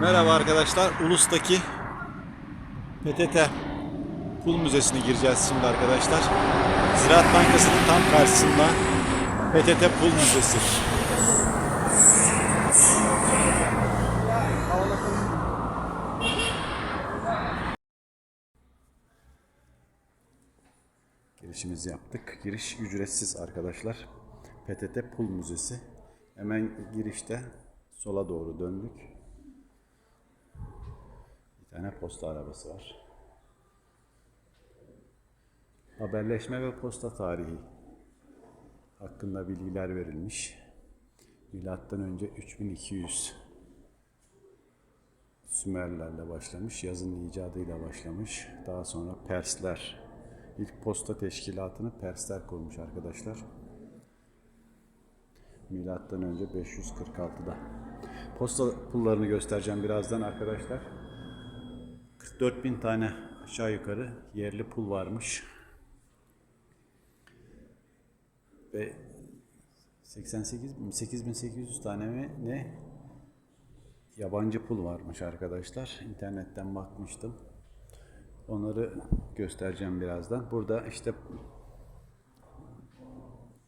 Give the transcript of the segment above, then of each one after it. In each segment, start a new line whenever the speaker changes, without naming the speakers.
Merhaba arkadaşlar. Ulus'taki PTT Pul Müzesi'ne gireceğiz şimdi arkadaşlar. Ziraat Bankası'nın tam karşısında PTT Pul Müzesi. Girişimizi yaptık. Giriş ücretsiz arkadaşlar. PTT Pul Müzesi. Hemen girişte sola doğru döndük. Bir tane posta arabası var. Haberleşme ve posta tarihi hakkında bilgiler verilmiş. Milattan önce 3200 Sümerlerle başlamış, yazının icadıyla başlamış. Daha sonra Persler, ilk posta teşkilatını Persler kurmuş arkadaşlar. Milattan önce 546'da. Posta pullarını göstereceğim birazdan arkadaşlar. 44 bin tane aşağı yukarı yerli pul varmış. Ve 88 bin- 8800 tane mi ne yabancı pul varmış arkadaşlar. İnternetten bakmıştım. Onları göstereceğim birazdan. Burada işte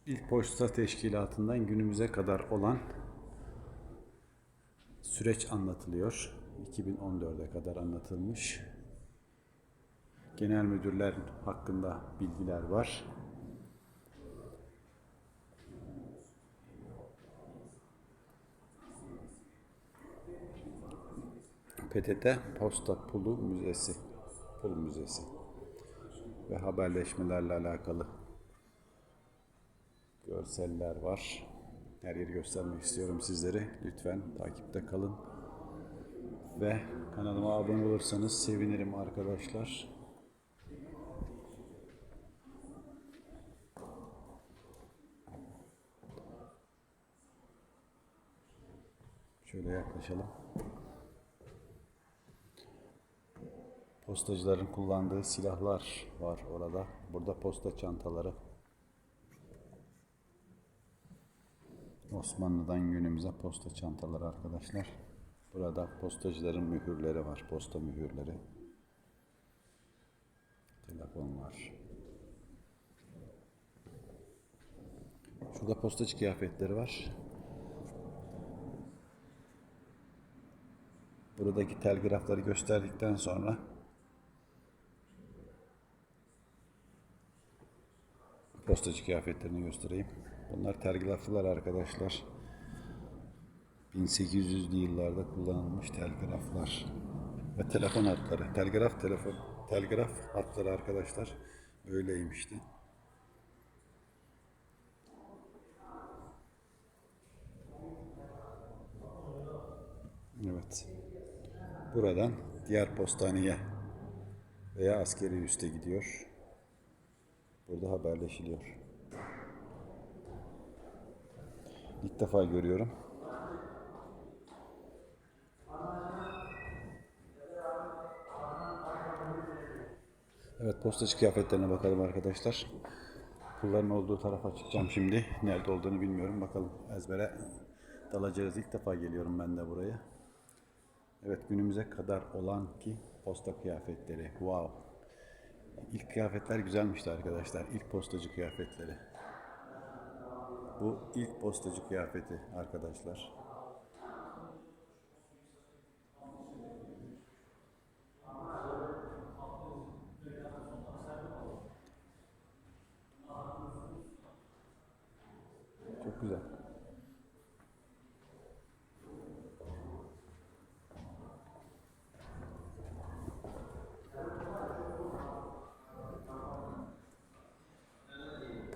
ilk posta teşkilatından günümüze kadar olan süreç anlatılıyor. 2014'e kadar anlatılmış. Genel müdürler hakkında bilgiler var. PTT Posta Pulu Müzesi. Pul Müzesi. Ve haberleşmelerle alakalı görseller var. Her yeri göstermek istiyorum sizlere. Lütfen takipte kalın. Ve kanalıma abone olursanız sevinirim arkadaşlar. Şöyle yaklaşalım. Postacıların kullandığı silahlar var orada. Burada posta çantaları. Osmanlı'dan günümüze posta çantaları arkadaşlar. Burada postacıların mühürleri var. Posta mühürleri. Telefonlar. Şurada postacı kıyafetleri var. Buradaki telgrafları gösterdikten sonra postacı kıyafetlerini göstereyim. Bunlar telgraflar arkadaşlar. 1800'lü yıllarda kullanılmış telgraflar ve telefon hatları. Telgraf telefon telgraf hatları arkadaşlar böyleymişti. Evet. Buradan diğer postaneye veya askeri üste gidiyor. Burada haberleşiliyor. İlk defa görüyorum. Evet postacı kıyafetlerine bakalım arkadaşlar. Pulların olduğu tarafa çıkacağım şimdi. Nerede olduğunu bilmiyorum. Bakalım ezbere dalacağız. İlk defa geliyorum ben de buraya. Evet günümüze kadar olan ki posta kıyafetleri. Wow. İlk kıyafetler güzelmişti arkadaşlar. İlk postacı kıyafetleri. Bu ilk postacı kıyafeti arkadaşlar. Çok güzel.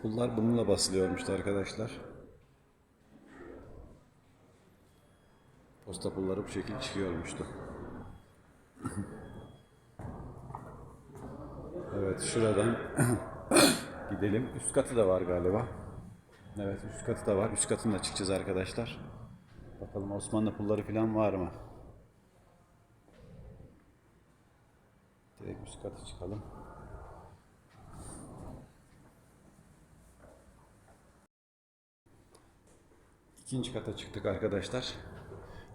Pullar bununla basılıyormuştu arkadaşlar. Posta pulları bu şekilde çıkıyormuştu. evet şuradan gidelim. Üst katı da var galiba. Evet üst katı da var. Üst katına çıkacağız arkadaşlar. Bakalım Osmanlı pulları falan var mı? Direkt üst katı çıkalım. İkinci kata çıktık arkadaşlar.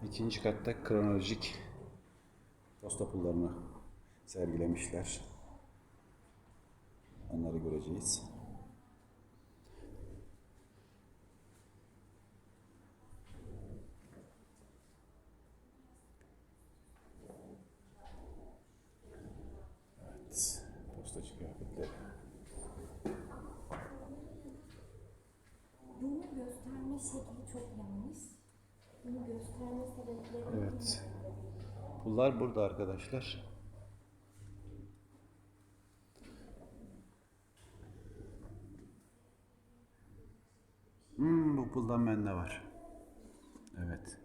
İkinci katta kronolojik posta pullarını sergilemişler. Onları göreceğiz. Evet, postacı kıyafetleri.
Bunu gösterme şekli çok yanlış. Bunu gösterme sebepleri
Evet. Pullar burada arkadaşlar. Hmm, bu puldan bende var. Evet.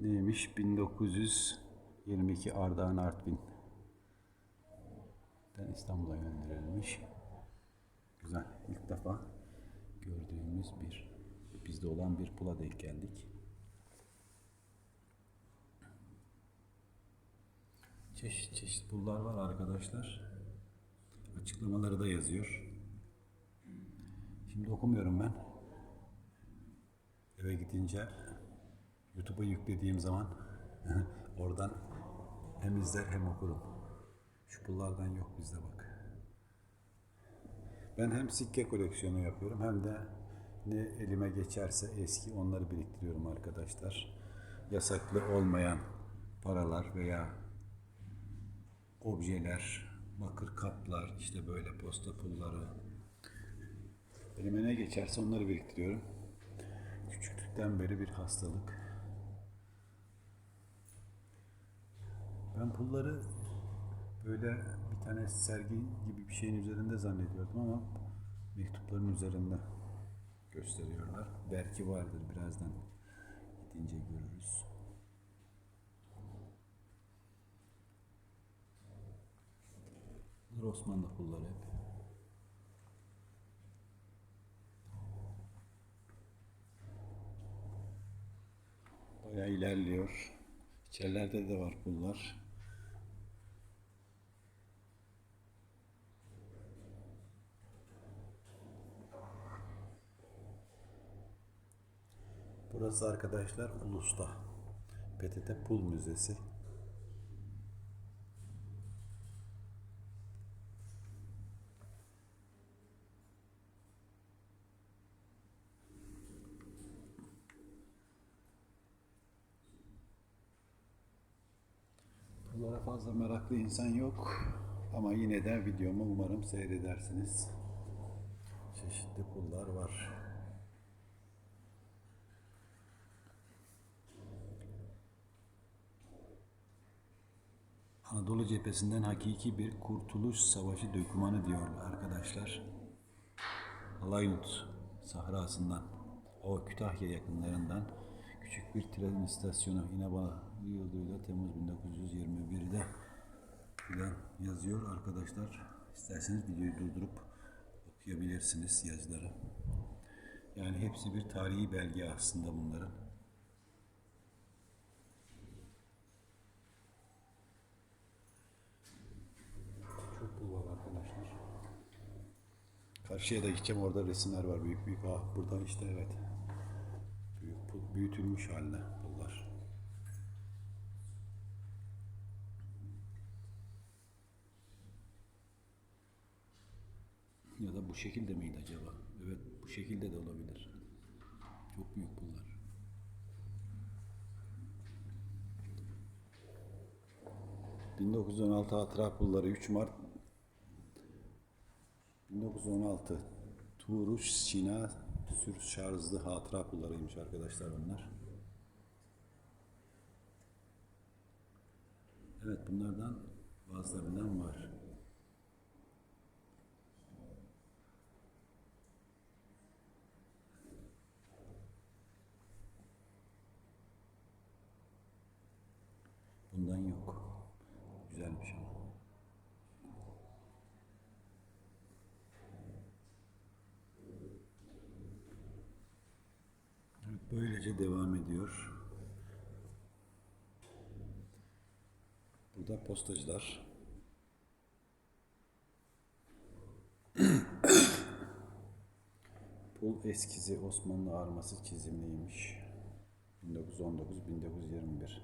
Neymiş? 1922 Ardahan Artvin. İstanbul'a gönderilmiş. Güzel. İlk defa gördüğümüz bir bizde olan bir pula denk geldik. Çeşit çeşit pullar var arkadaşlar. Açıklamaları da yazıyor. Şimdi okumuyorum ben. Eve gidince YouTube'a yüklediğim zaman oradan hem izler hem okurum. Şu pullardan yok bizde bak. Ben hem sikke koleksiyonu yapıyorum hem de ne elime geçerse eski onları biriktiriyorum arkadaşlar. Yasaklı olmayan paralar veya objeler, bakır kaplar, işte böyle posta pulları. Elime ne geçerse onları biriktiriyorum. Küçüklükten beri bir hastalık. Ben pulları böyle bir tane sergi gibi bir şeyin üzerinde zannediyordum ama mektupların üzerinde gösteriyorlar. Belki vardır birazdan gidince görürüz. Bunlar Osmanlı pulları hep. Bayağı ilerliyor. İçerilerde de var pullar. Burası arkadaşlar Ulus'ta. PTT Pul Müzesi. Pullara fazla meraklı insan yok. Ama yine de videomu umarım seyredersiniz. Çeşitli pullar var. Anadolu cephesinden hakiki bir kurtuluş savaşı dökümanı diyorlar arkadaşlar. Alaynut sahrasından, o Kütahya yakınlarından küçük bir tren istasyonu İnebolu yoluyla Temmuz 1921'de filan yazıyor arkadaşlar. İsterseniz videoyu durdurup okuyabilirsiniz yazıları. Yani hepsi bir tarihi belge aslında bunların. Çok pul var arkadaşlar. Karşıya da gideceğim orada resimler var büyük büyük. Ah buradan işte evet. Büyük büyütülmüş haline pullar. Ya da bu şekilde miydi acaba? Evet bu şekilde de olabilir. Çok büyük pullar. ...1916 hatıra pulları 3 Mart 1916 Turuş Sina sür şarjlı hatıra pullarıymış arkadaşlar bunlar. Evet bunlardan bazılarından var. Bundan yok. Güzelmiş ama. süreci devam ediyor. Burada postacılar. Pul eskizi Osmanlı arması çizimliymiş. 1919-1921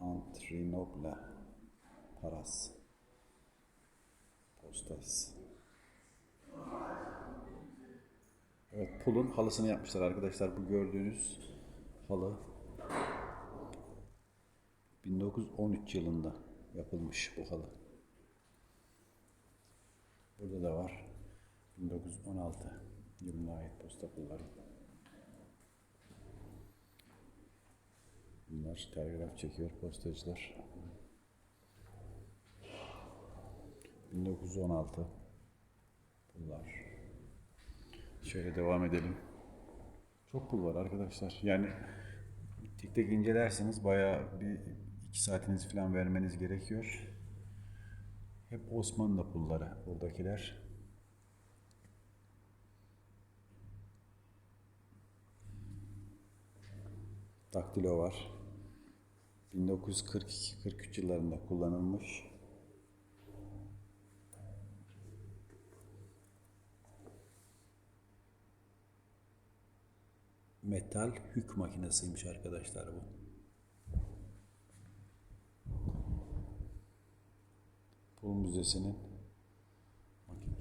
Antrinopla Paras Postas. Evet, pulun halısını yapmışlar arkadaşlar. Bu gördüğünüz halı 1913 yılında yapılmış bu halı. Burada da var. 1916 yılına ait posta pulları. Bunlar telgraf çekiyor postacılar. 1916 pullar. Şöyle devam edelim. Çok pul var arkadaşlar. Yani tek tek incelerseniz bayağı bir iki saatinizi falan vermeniz gerekiyor. Hep Osmanlı pulları buradakiler. Daktilo var. 1942-43 yıllarında kullanılmış. Metal hük makinesiymiş arkadaşlar bu. Pul Müzesi'nin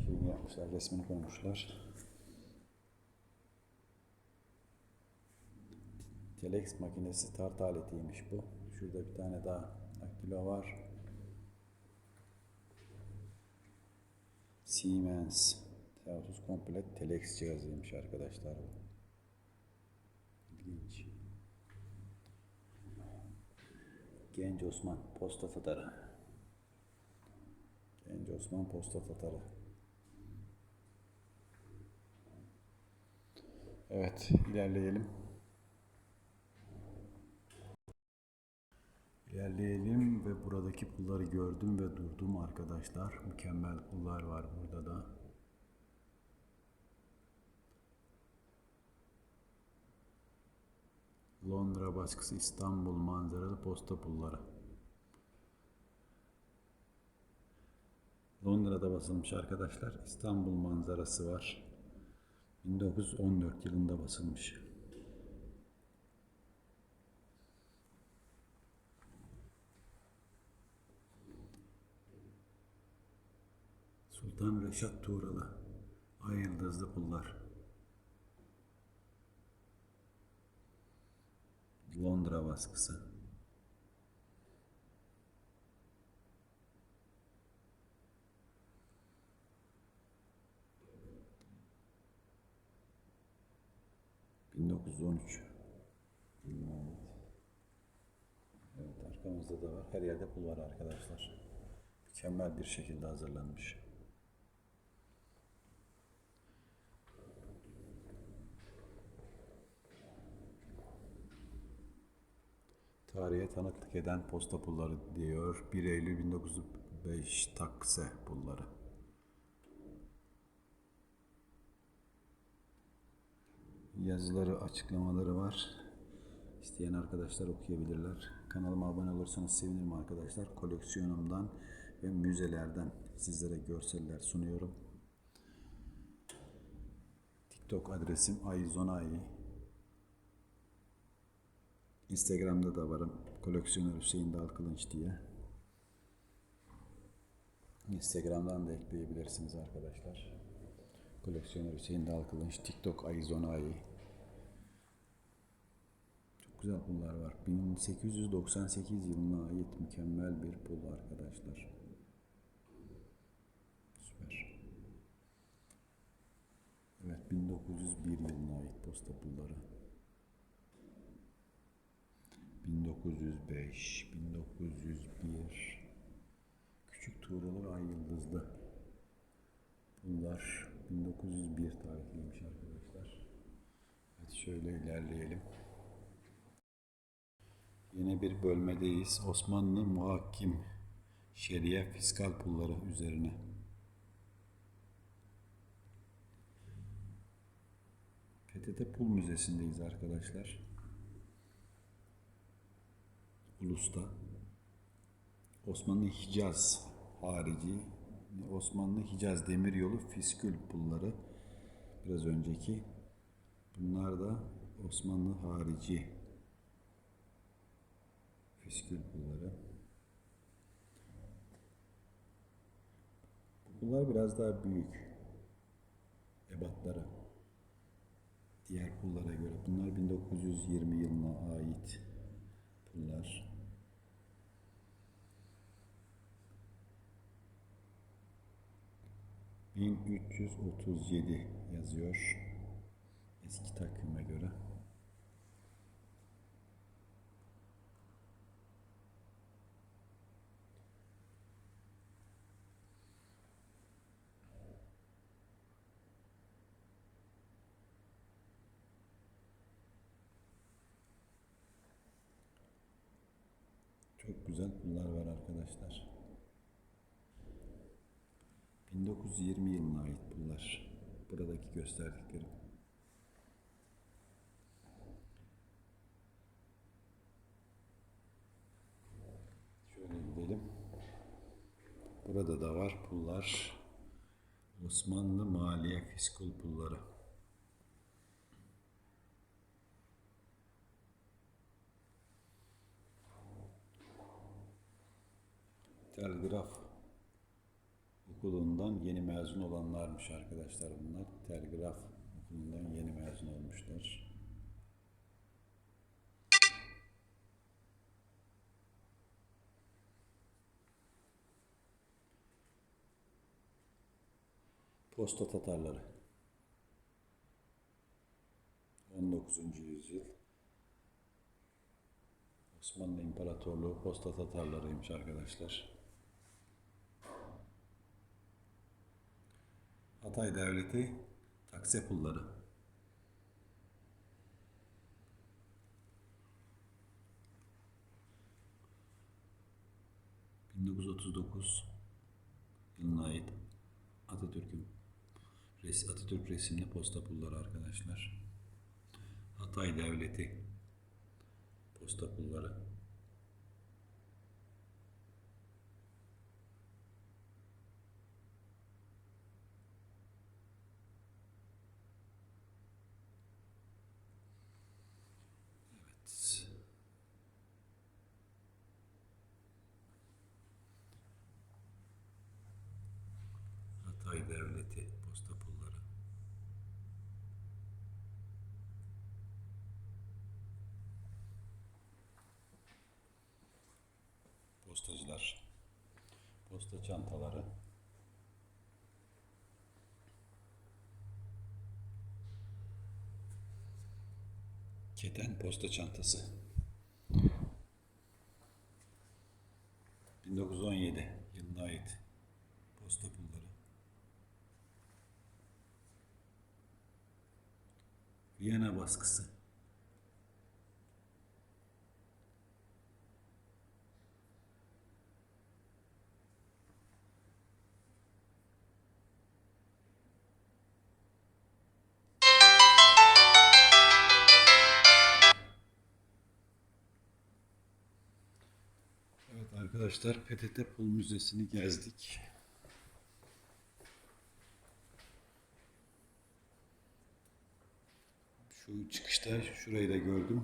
şeyini yapmışlar, resmini koymuşlar. Telex makinesi tart aletiymiş bu. Şurada bir tane daha daktilo var. Siemens T30 komplet Telex cihazıymış arkadaşlar bu. İlginç. Genç Osman posta tatarı. Genç Osman posta tatarı. Evet ilerleyelim. İlerleyelim ve buradaki pulları gördüm ve durdum arkadaşlar. Mükemmel pullar var burada da. Londra baskısı İstanbul manzaralı posta pulları. Londra'da basılmış arkadaşlar. İstanbul manzarası var. 1914 yılında basılmış. Sultan Reşat Tuğralı. Ay yıldızlı pullar. Londra baskısı. ...1913. Evet. arkamızda da var. Her yerde pul var arkadaşlar. Mükemmel bir şekilde hazırlanmış. Tarihe tanıklık eden posta pulları diyor. 1 Eylül 1905 takse pulları. Yazıları, açıklamaları var. İsteyen arkadaşlar okuyabilirler. Kanalıma abone olursanız sevinirim arkadaşlar. Koleksiyonumdan ve müzelerden sizlere görseller sunuyorum. TikTok adresim ayzonai. Instagram'da da varım. Koleksiyoner Hüseyin Dal Kılınç diye. Instagram'dan da ekleyebilirsiniz arkadaşlar. Koleksiyoner Hüseyin Dal Kılınç. TikTok Ayzonai. Çok güzel pullar var. 1898 yılına ait mükemmel bir pul arkadaşlar. Süper. Evet 1901 yılına ait posta pulları. 1905, 1901 Küçük Tuğralı ve Ay Yıldızlı Bunlar 1901 tarihliymiş arkadaşlar. Evet şöyle ilerleyelim. Yine bir bölmedeyiz. Osmanlı muhakkim şeriye fiskal pulları üzerine. PTT Pul Müzesi'ndeyiz arkadaşlar ulusta Osmanlı Hicaz harici Osmanlı Hicaz Demiryolu fiskül pulları biraz önceki bunlar da Osmanlı harici fiskül pulları. Bunlar biraz daha büyük ebatları diğer pullara göre. Bunlar 1920 yılına ait pullar. ...1337 yazıyor. Eski takvime göre. Çok güzel pullar var arkadaşlar. 1920 yılına ait pullar. Buradaki gösterdiklerim. Şöyle gidelim. Burada da var pullar. Osmanlı Maliye Fiskul pulları. Telgraf okulundan yeni mezun olanlarmış arkadaşlar bunlar. Telgraf okulundan yeni mezun olmuşlar. Posta Tatarları 19. yüzyıl Osmanlı İmparatorluğu Posta Tatarlarıymış arkadaşlar. Hatay Devleti takse pulları. ...1939 yılına ait Atatürk'ün Atatürk resimli posta pulları arkadaşlar. Hatay Devleti posta pulları. Evet. Hatay Devleti posta pulları. Postacılar. Posta çantaları. Keten posta çantası. 1917 yılına ait posta pulları. Viyana baskısı. Arkadaşlar PTT Pul Müzesi'ni gezdik. Şu çıkışta şurayı da gördüm.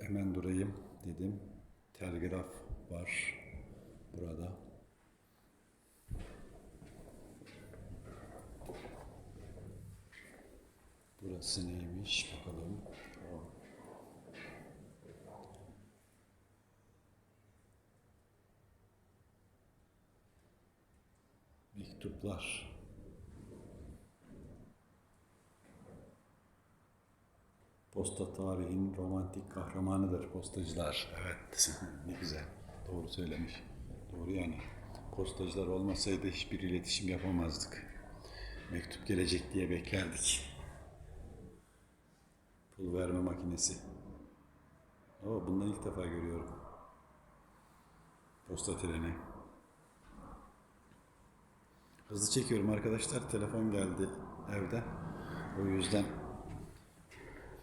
Hemen durayım dedim. Telgraf var burada. Burası neymiş bakalım. Mektuplar. Posta tarihin romantik kahramanıdır postacılar. Evet, ne güzel. Doğru söylemiş. Doğru yani. Postacılar olmasaydı hiçbir iletişim yapamazdık. Mektup gelecek diye beklerdik. Pul verme makinesi. Oo, bundan ilk defa görüyorum. Posta treni. Hızlı çekiyorum arkadaşlar. Telefon geldi evde. O yüzden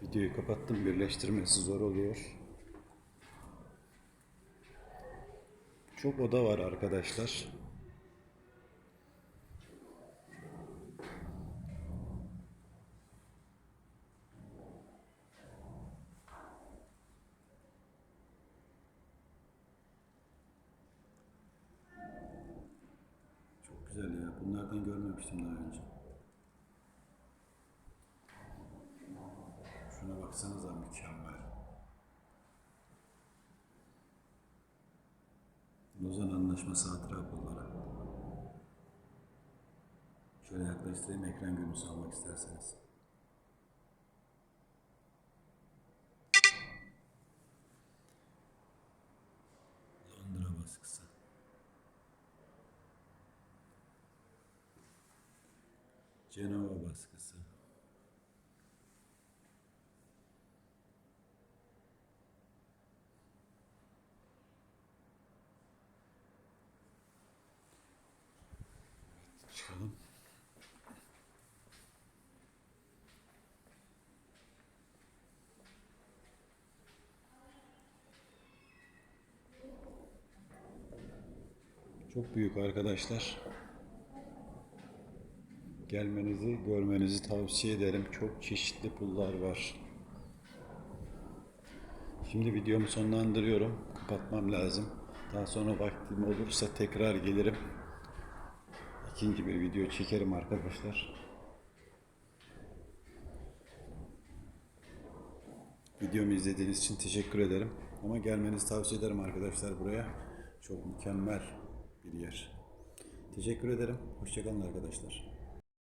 videoyu kapattım. Birleştirmesi zor oluyor. Çok oda var arkadaşlar. Çok güzel ya. Bunlardan görmemiştim daha önce. Şuna baksanıza mükemmel. Lozan Anlaşması hatıra pulları. Şöyle yaklaştırayım ekran görüntüsü almak isterseniz. Londra baskısı. Cenova baskısı. Çıkalım. Çok büyük arkadaşlar. Gelmenizi, görmenizi tavsiye ederim. Çok çeşitli pullar var. Şimdi videomu sonlandırıyorum. Kapatmam lazım. Daha sonra vaktim olursa tekrar gelirim. İkinci bir video çekerim arkadaşlar. Videomu izlediğiniz için teşekkür ederim. Ama gelmenizi tavsiye ederim arkadaşlar buraya. Çok mükemmel bir yer. Teşekkür ederim. Hoşçakalın arkadaşlar.